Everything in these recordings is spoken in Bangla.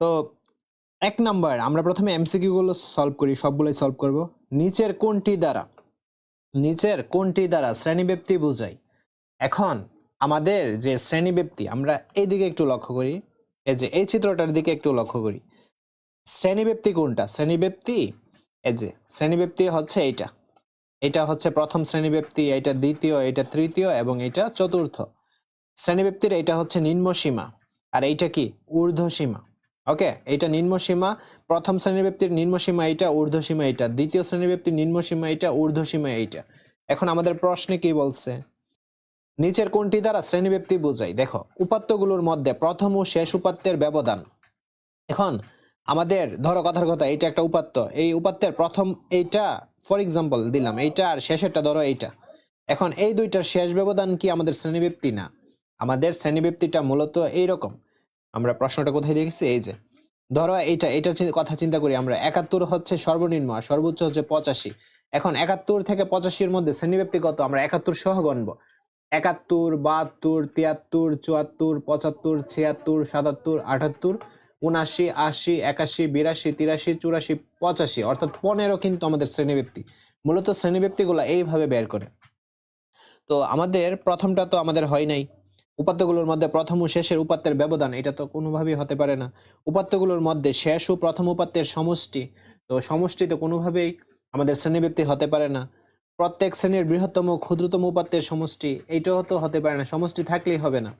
তো এক নাম্বার, আমরা প্রথমে এমসিকিউ গুলো সলভ করি, সবগুলোই সলভ করব। নিচের কোনটি দ্বারা? নিচের কোনটি দ্বারা শ্রেণীব্যক্তি বোঝায় এখন আমাদের যে শ্রেণীব্যক্তি আমরা এই দিকে একটু লক্ষ্য করি, এই যে এই চিত্রটার দিকে একটু লক্ষ্য করি। শ্রেণীব্যক্তি কোনটা? শ্রেণীব্যক্তি এই যে শ্রেণীব্যক্তি হচ্ছে এইটা। এটা হচ্ছে প্রথম শ্রেণীব্যক্তি এটা দ্বিতীয় এটা তৃতীয় এবং এটা চতুর্থ। শ্রেণীব্যক্তির এটা হচ্ছে নিম্ন সীমা। আর এইটা কি? ঊর্ধ্ব সীমা ওকে এটা নিম্ন সীমা, প্রথম শ্রেণীব্যক্তির নিম্ন সীমা এইটা, ঊর্ধ্ব সীমা এইটা, দ্বিতীয় শ্রেণীব্যক্তির নিম্ন সীমা এইটা, ঊর্ধ্ব সীমা এইটা। এখন আমাদের প্রশ্নে কি বলছে? নিচের কোনটি দ্বারা শ্রেণীব্যক্তি বোঝায়? দেখো, উপাত্তগুলোর মধ্যে প্রথম ও শেষ উপাত্তের ব্যবধান। এখন আমাদের, ধরো কথার কথা এটা একটা উপাত্ত। এই উপাত্তের প্রথম এইটা ফর এক্সাম্পল দিলাম, এইটা আর শেষেরটা ধরো এইটা। এখন এই দুইটার শেষ ব্যবধান কি আমাদের শ্রেণীব্যক্তি না? আমাদের শ্রেণীব্যক্তিটা মূলত এইরকম। আমরা প্রশ্নটা কোথায় দেখেছি? এই যে, ধরো এইটা এটার কথা চিন্তা করি আমরা। একাত্তর হচ্ছে সর্বনিম্ন আর সর্বোচ্চ হচ্ছে পঁচাশি। এখন একাত্তর থেকে পঁচাশির মধ্যে শ্রেণীব্যক্তি কত? আমরা একাত্তর সহ গণবো। একাত্তর, বাহাত্তর, তিয়াত্তর, চুয়াত্তর, পঁচাত্তর, ছিয়াত্তর, সাতাত্তর, আটাত্তর, উনাশি, আশি, একাশি, বিরাশি, তিরাশি, চুরাশি, পঁচাশি। অর্থাৎ পনেরো কিন্তু আমাদের শ্রেণীব্যক্তি। মূলত শ্রেণীব্যক্তিগুলো এইভাবে বের করে। তো আমাদের প্রথমটা তো আমাদের হয় নাই। উপাত্তগুলোর মধ্যে প্রথম ও শেষের উপাত্তের ব্যবধান, এটা তো কোনোভাবেই হতে পারে না। উপাত্তগুলোর মধ্যে শেষ ও প্রথম উপাত্তের সমষ্টি, তো সমষ্টি তো কোনোভাবেই আমাদের শ্রেণীব্যক্তি হতে পারে না। প্রত্যেক শ্রেণির বৃহত্তম ক্ষুদ্রতম উপাত্তের সমষ্টি, এইটাও তো হতে পারে না, সমষ্টি থাকলেই হবে না।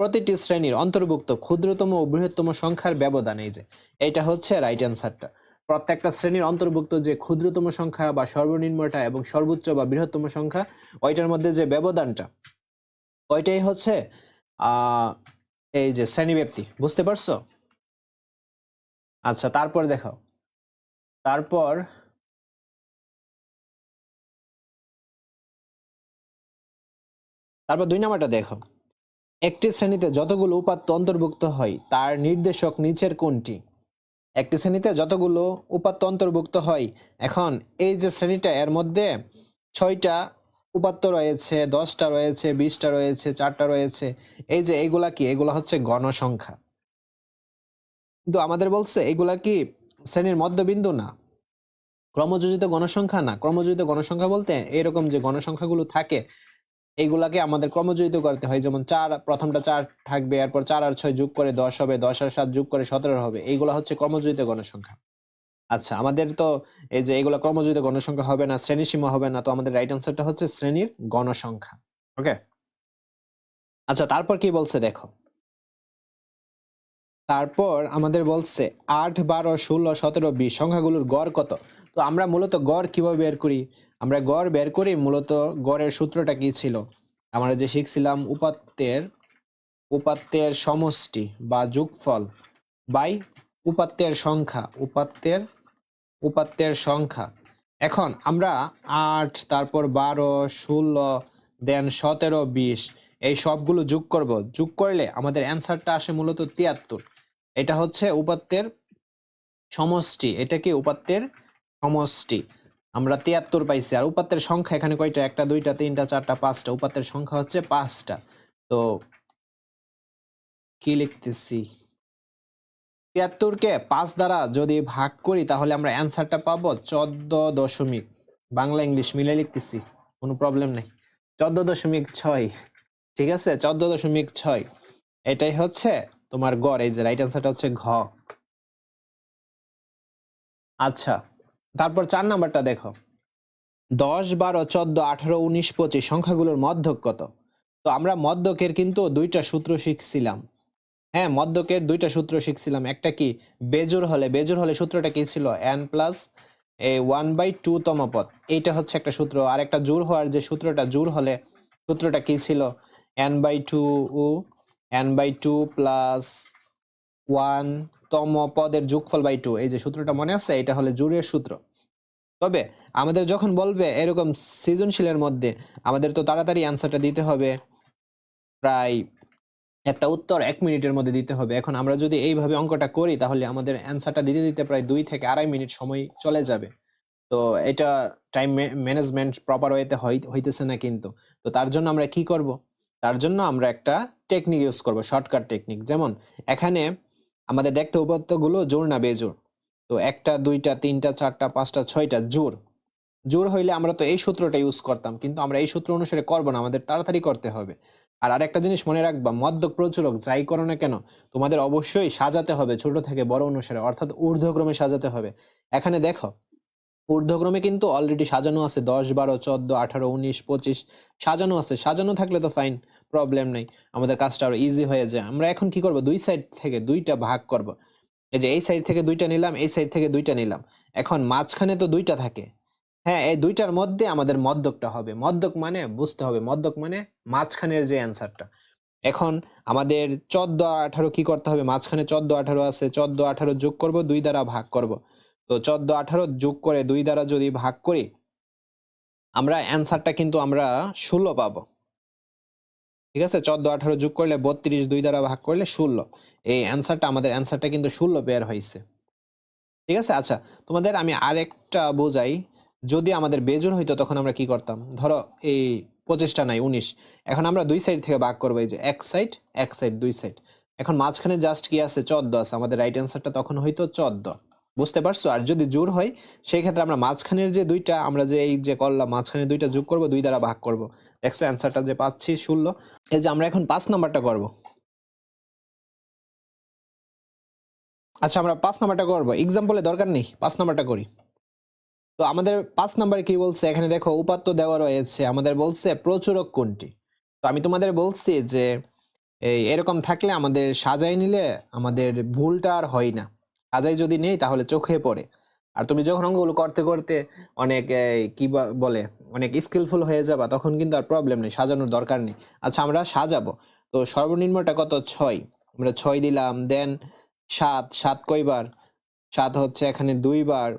প্রতিটি শ্রেণির অন্তর্ভুক্ত ক্ষুদ্রতম ও বৃহত্তম সংখ্যার ব্যবধান, এই যে, এইটা হচ্ছে রাইট অ্যান্সারটা প্রত্যেকটা শ্রেণির অন্তর্ভুক্ত যে ক্ষুদ্রতম সংখ্যা বা সর্বনিম্নটা এবং সর্বোচ্চ বা বৃহত্তম সংখ্যা, ওইটার মধ্যে যে ব্যবধানটা ওইটাই হচ্ছে এই যে শ্রেণীব্যক্তি বুঝতে পারছ? আচ্ছা তারপর দেখো তারপর তারপর দুই নাম্বারটা দেখো। একটি শ্রেণীতে যতগুলো উপাত্ত অন্তর্ভুক্ত হয়, তার নির্দেশক নিচের কোনটি? একটি শ্রেণীতে যতগুলো উপাত্ত অন্তর্ভুক্ত হয়, এখন এই যে শ্রেণীটা, এর মধ্যে ছয়টা উপাত্ত রয়েছে, দশটা রয়েছে, বিশটা রয়েছে, চারটা রয়েছে। এই যে এইগুলা কি? এগুলা হচ্ছে গণসংখ্যা। কিন্তু আমাদের বলছে এগুলা কি শ্রেণির মধ্যবিন্দু না? ক্রমযোজিত গণসংখ্যা না? ক্রমযোজিত গণসংখ্যা বলতে এরকম যে গণসংখ্যাগুলো থাকে এইগুলাকে আমাদের ক্রমযোজিত করতে হয়। যেমন চার, প্রথমটা চার থাকবে, এরপর চার আর ছয় যোগ করে দশ হবে, দশ আর সাত যোগ করে সতেরো হবে। এইগুলা হচ্ছে ক্রমযোজিত গণসংখ্যা। আচ্ছা আমাদের তো এই যে এগুলা ক্রমযোজিত গণসংখ্যা হবে না শ্রেণি সীমা হবে না তো আমাদের রাইট আনসারটা হচ্ছে শ্রেণির গণসংখ্যা। ওকে আচ্ছা তারপর কি বলছে দেখো? তারপর আমাদের বলছে আট বারো ষোলো সতেরো বিশ সংখ্যাগুলোর গড় কত? তো আমরা মূলত গড় কীভাবে বের করি? আমরা গড় বের করি মূলত গড়ের সূত্রটা কি ছিল? আমরা যে শিখছিলাম উপাত্তের উপাত্তের সমষ্টি বা যোগফল বাই উপাত্তের সংখ্যা উপাত্তের উপাত্তের সংখ্যা। এখন আমরা আট, তারপর বারো, ষোলো দেন সতেরো, বিশ, এই সবগুলো যোগ করব। যোগ করলে আমাদের অ্যান্সারটা আসে মূলত তিয়াত্তর। এটা হচ্ছে উপাত্তের সমষ্টি, এটা কি উপাত্তের সমষ্টি? আমরা তিয়াত্তর পাইছি, আর উপাত্তের সংখ্যা এখানে কয়টা? একটা, দুইটা, তিনটা, চারটা, পাঁচটা উপাত্তের সংখ্যা হচ্ছে পাঁচটা। তো কি লিখতেছি? তিয়াত্তরকে পাঁচ দ্বারা যদি ভাগ করি, তাহলে আমরা অ্যান্সারটা পাবো চোদ্দ দশমিক। বাংলা ইংলিশ মিলে লিখতেছি, কোনো প্রবলেম নেই। চোদ্দ দশমিক ছয়, ঠিক আছে? চোদ্দ দশমিক ছয়, এটাই হচ্ছে তোমার গড়, এই যে রাইট অ্যান্সারটা হচ্ছে ঘ। আচ্ছা তারপর চার নাম্বারটা দেখো। দশ বারো চোদ্দ আঠারো উনিশ পঁচিশ, সংখ্যাগুলোর মধ্যক কত? তো আমরা মধ্যকের কিন্তু দুইটা সূত্র শিখছিলাম। হ্যাঁ মধ্যকের দুইটা সূত্র শিখছিলাম। একটা কি? বেজোর হলে বেজোর হলে সূত্রটা কি ছিল? N plus A one by two তম পদ। এইটা হচ্ছে একটা সূত্র। আর একটা জোর হওয়ার যে সূত্রটা জোর হলে, সূত্রটা কি ছিল? N by two O N by two plus one তম পদের যোগফল বাই টু এই যে সূত্রটা মনে আছে, এটা হলে জোরের সূত্র। তবে আমাদের যখন বলবে এরকম সৃজনশীলের মধ্যে, আমাদের তো তাড়াতাড়ি অ্যান্সারটা দিতে হবে। প্রায় একটা উত্তর এক মিনিটের মধ্যে দিতে হবে। এখন আমরা যদি এইভাবে অঙ্কটা করি, তাহলে আমাদের অ্যান্সারটা দিতে দিতে প্রায় দুই থেকে আড়াই মিনিট সময় চলে যাবে। তো এটা টাইম ম্যানেজমেন্ট প্রপার ওয়েতে হইতেছে না কিন্তু। তো তার জন্য আমরা কি করব? তার জন্য আমরা একটা টেকনিক ইউজ করব শর্টকাট টেকনিক যেমন, এখানে আমাদের দেখতে উপাত্তগুলো জোর না বেজোর তো একটা, দুইটা, তিনটা, চারটা, পাঁচটা, ছয়টা জোর জোর হইলে আমরা তো এই সূত্রটা ইউজ করতাম, কিন্তু আমরা এই সূত্র অনুসারে করব না, আমাদের তাড়াতাড়ি করতে হবে। আর আরেকটা জিনিস মনে রাখবা মদ্যক প্রচুরক, যাই করো না কেন, তোমাদের অবশ্যই সাজাতে হবে ছোট থেকে বড় অনুসারে, অর্থাৎ ঊর্ধ্বক্রমে সাজাতে হবে। এখানে দেখো, ঊর্ধ্বক্রমে কিন্তু অলরেডি সাজানো আছে, দশ, বারো, চোদ্দ, আঠারো, উনিশ, পঁচিশ, সাজানো আছে। সাজানো থাকলে তো ফাইন প্রবলেম নেই, আমাদের কাজটা আরও ইজি হয়ে যায়। আমরা এখন কি করব, দুই সাইড থেকে দুইটা ভাগ করব। এই যে এই সাইড থেকে দুইটা নিলাম, এই সাইড থেকে দুইটা নিলাম। এখন মাঝখানে তো দুইটা থাকে। হ্যাঁ এই দুইটার মধ্যে আমাদের মদ্যকটা হবে। মদ্যক মানে বুঝতে হবে, মদ্যক মানে মাঝখানের যে অ্যান্সারটা। এখন আমাদের চোদ্দ আঠারো কি করতে হবে? মাঝখানে চোদ্দ আঠারো আছে, চোদ্দ আঠারো যোগ করব, দুই দ্বারা ভাগ করব। তো চোদ্দ আঠারো যোগ করে দুই দ্বারা যদি ভাগ করি, আমরা অ্যান্সারটা কিন্তু আমরা ষোলো পাবো। ঠিক আছে? চোদ্দ আঠারো যোগ করলে বত্রিশ, দুই দ্বারা ভাগ করলে ষোলো। এই অ্যান্সারটা, আমাদের অ্যান্সারটা কিন্তু ষোলো বের হয়েছে ঠিক আছে? আচ্ছা তোমাদের আমি আরেকটা বোঝাই। যদি আমাদের বেজোর হইতো, তখন আমরা কি করতাম? ধরো, এই পঁচিশটা নাই, উনিশ। এখন আমরা দুই সাইড থেকে ভাগ করব, এই যে এক সাইড এক সাইড দুই সাইড এখন মাঝখানে জাস্ট কি আছে? চোদ্দ আছে। আমাদের রাইট অ্যান্সারটা তখন হইতো চোদ্দ। বুঝতে পারছ? আর যদি জোর হয়, সেই ক্ষেত্রে আমরা মাঝখানের যে দুইটা, আমরা যে এই যে করলাম, মাঝখানে দুইটা যোগ করব, দুই দ্বারা ভাগ করব। দেখছ অ্যান্সারটা যে পাচ্ছি, ষোলো। এই যে আমরা এখন পাঁচ নাম্বারটা করব। আচ্ছা আমরা পাঁচ নাম্বারটা করব। এক্সাম্পলে দরকার নেই, পাঁচ নাম্বারটা করি। তো আমাদের পাঁচ নাম্বারে কি বলছে? এখানে দেখো, উপাত্ত দেওয়া রয়েছে। আমাদের বলছে, প্রচুরক কোনটি? তো আমি তোমাদের বলছি যে, এই এরকম থাকলে আমাদের সাজাই নিলে আমাদের ভুলটা আর হয় না। সাজাই যদি নেই, তাহলে চোখে পড়ে। আর তুমি যখন অঙ্কগুলো করতে করতে অনেক কি বলে, অনেক স্কিলফুল হয়ে যাবা, তখন কিন্তু আর প্রবলেম নেই, সাজানোর দরকার নেই। আচ্ছা আমরা সাজাবো। তো সর্বনিম্নটা কত? ছয়। আমরা ছয় দিলাম দেন সাত। সাত কয়বার? সাত হচ্ছে এখানে দুইবার।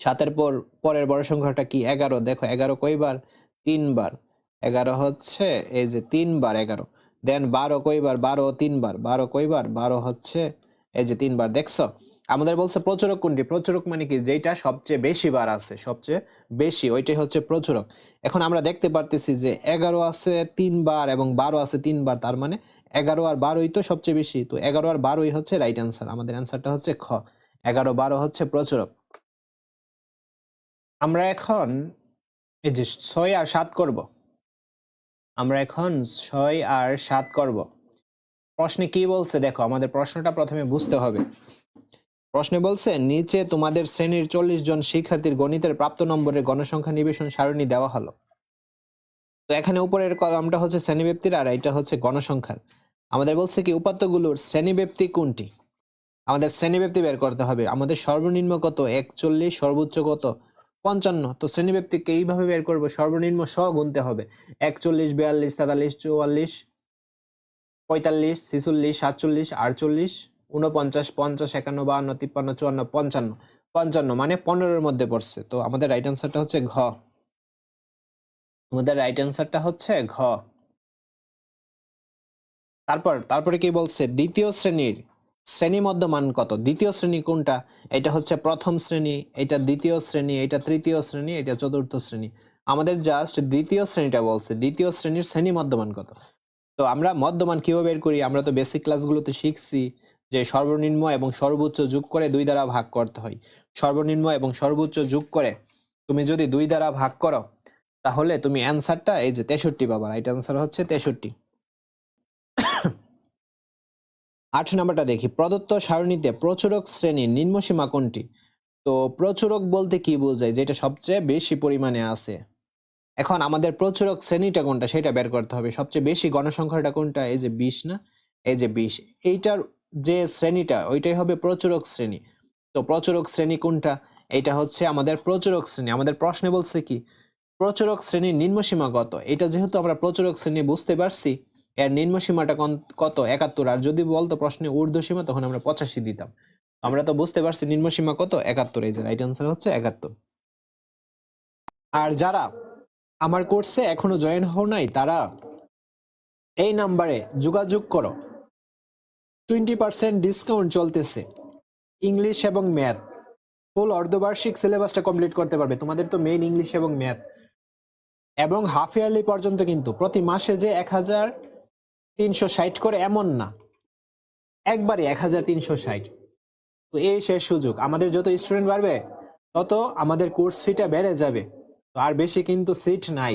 সাতের পর, পরের বড় সংখ্যাটা কি? এগারো। দেখো, এগারো কয়বার তিনবার এগারো হচ্ছে, এই যে তিনবার এগারো। দেন বারো কইবার বারো? তিনবার বারো। কইবার বারো? হচ্ছে, এই যে তিনবার দেখছ? আমাদের বলছে প্রচুরক কোনটি? প্রচুরক মানে কি? যেটা সবচেয়ে বেশি বার আছে, সবচেয়ে বেশি, ওইটাই হচ্ছে প্রচুরক। এখন আমরা দেখতে পারতেছি যে এগারো আছে তিনবার এবং বারো আছে তিনবার তার মানে এগারো আর বারোই তো সবচেয়ে বেশি। তো এগারো আর বারোই হচ্ছে রাইট অ্যান্সার আমাদের অ্যান্সারটা হচ্ছে খ। এগারো বারো হচ্ছে প্রচুরক। আমরা এখন এই যে ছয় আর সাত করব। আমরা এখন ছয় আর সাত করব। প্রশ্নে কি বলছে? দেখো, আমাদের প্রশ্নটা প্রথমে বুঝতে হবে। প্রশ্নে বলছে, নিচে তোমাদের শ্রেণির চল্লিশ জন শিক্ষার্থীর গণিতের প্রাপ্ত নম্বরের গণসংখ্যা নিবেশন সারণী দেওয়া হলো। তো এখানে উপরের কলামটা হচ্ছে শ্রেণীব্যক্তির আর এটা হচ্ছে গণসংখ্যার। আমাদের বলছে কি, উপাত্তগুলোর শ্রেণীব্যক্তি কোনটি? আমাদের শ্রেণীব্যক্তি বের করতে হবে। আমাদের সর্বনিম্ন কত? একচল্লিশ, সর্বোচ্চ কত? পঞ্চান্ন। তো শ্রেণীব্যক্তিকে এইভাবে বের করব, সর্বনিম্ন স গুনতে হবে। একচল্লিশ, বিয়াল্লিশ, তেতাল্লিশ, চুয়াল্লিশ, পঁয়তাল্লিশ, ছিচল্লিশ, সাতচল্লিশ, আটচল্লিশ উনপঞ্চাশ পঞ্চাশ, একান্ন, বাহান্ন, তিপ্পান্ন, চুয়ান্ন, পঞ্চান্ন। পঞ্চান্ন মানে পনেরোর মধ্যে পড়ছে। তো আমাদের রাইট অ্যান্সারটা হচ্ছে ঘ। আমাদের রাইট অ্যান্সারটা হচ্ছে ঘ। তারপর, তারপরে কি বলছে? দ্বিতীয় শ্রেণির শ্রেণি মধ্যমান কত? দ্বিতীয় শ্রেণি কোনটা? এটা হচ্ছে প্রথম শ্রেণি, এটা দ্বিতীয় শ্রেণি, এটা তৃতীয় শ্রেণি, এটা চতুর্থ শ্রেণি। আমাদের জাস্ট দ্বিতীয় শ্রেণীটা বলছে, দ্বিতীয় শ্রেণির শ্রেণি মধ্যমান কত? তো আমরা মধ্যমান কীভাবে বের করি? আমরা তো বেসিক ক্লাসগুলোতে শিখছি যে সর্বনিম্ন এবং সর্বোচ্চ যোগ করে দুই দ্বারা ভাগ করতে হয়। সর্বনিম্ন এবং সর্বোচ্চ যোগ করে তুমি যদি দুই দ্বারা ভাগ করো, তাহলে তুমি অ্যান্সারটা এই যে তেষট্টি পাবা। রাইট অ্যান্সার হচ্ছে তেষট্টি। আট নাম্বারটা দেখি। প্রদত্ত সারণীতে প্রচুরক শ্রেণির নিম্নসীমা কোনটি? তো প্রচুরক বলতে কি বোঝায়? যেটা সবচেয়ে বেশি পরিমাণে আছে। এখন আমাদের প্রচুরক শ্রেণীটা কোনটা? সেটা বের করতে হবে। সবচেয়ে বেশি গণসংখ্যাটা কোনটা? এই যে বিশ, না? এই যে বিশ। এইটার যে শ্রেণীটা, ওইটাই হবে প্রচুরক শ্রেণি। তো প্রচুরক শ্রেণি কোনটা? এইটা হচ্ছে আমাদের প্রচুরক শ্রেণি। আমাদের প্রশ্নে বলছে কি? প্রচুরক শ্রেণির নিম্নসীমা কত? এটা যেহেতু আমরা প্রচুরক শ্রেণি বুঝতে পারছি এর নিম্নসীমাটা কন- কত? একাত্তর। আর যদি বলতো প্রশ্নে ঊর্ধ্ব সীমা, তখন আমরা পঁচাশি দিতাম। আমরা তো বুঝতে পারছি নিম্নসীমা কত? একাত্তর। এই যে রাইট অ্যান্সার হচ্ছে একাত্তর। আর যারা আমার কোর্সে এখনও জয়েন হও নাই, তারা এই নাম্বারে যোগাযোগ করো। টোয়েন্টি পার্সেন্ট ডিসকাউন্ট চলতেছে। ইংলিশ এবং ম্যাথ ফুল অর্ধবার্ষিক সিলেবাসটা কমপ্লিট করতে পারবে। তোমাদের তো মেইন ইংলিশ এবং ম্যাথ এবং হাফ ইয়ারলি পর্যন্ত কিন্তু প্রতি মাসে যে এক হাজার তিনশো ষাট করে এমন না। একবারে এক হাজার তিনশো ষাট। তো এই শেষ সুযোগ। আমাদের যত স্টুডেন্ট বাড়বে, তত আমাদের কোর্স ফিটা বেড়ে যাবে। তো আর বেশি কিন্তু সিট নাই।